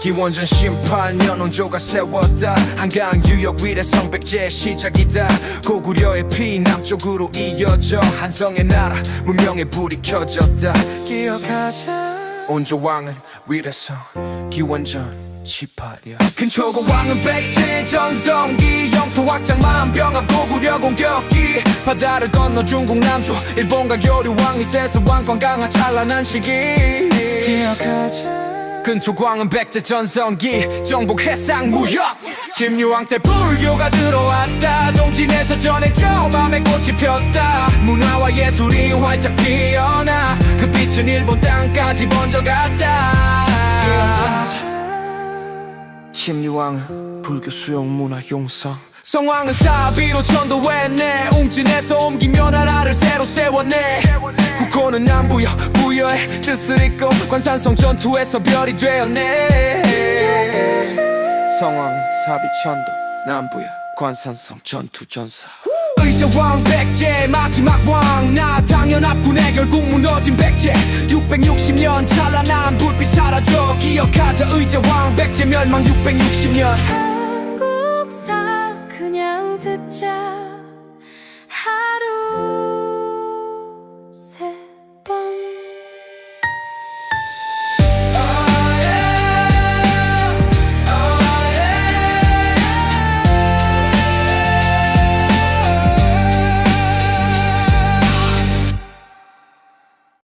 기원전 18년 원조가 세웠다. 한강 유역 위례 성백제의 시작이다. 고구려의 피 남쪽으로 이어져. 한성의 나라 문명의 불이 켜졌다. 기억하자. 온조왕은 위례성 기원전 18이야. 근초고 왕은 백제 전성기. 영토 확장 만병합 고구려 공격기. 바다를 건너 중국 남조 일본과 교류 왕위세서 왕권 강화 찬란한 시기. 기억하자 근초광은 백제 전성기 정복 해상 무역. 침유왕 때 불교가 들어왔다. 동진에서 전해져 맘에 꽃이 폈다. 문화와 예술이 활짝 피어나. 그 빛은 일본 땅까지 번져갔다. 침유왕은 불교 수용 문화 용성. 성왕은 사비로 전도했네. 웅진에서 옮기며 나라를 새로 세웠네 국호는 남부여 부여의 뜻을 잇고 관산성 전투에서 별이 되었네. 성왕은 사비천도 남부여 관산성 전투 전사. 의자왕 백제 마지막 왕 나 당연 아프네 결국 무너진 백제. 660년 찬란한 불빛 사라져 기억하자 의자왕 백제 멸망 660년. 한국사 그냥 듣자. 하루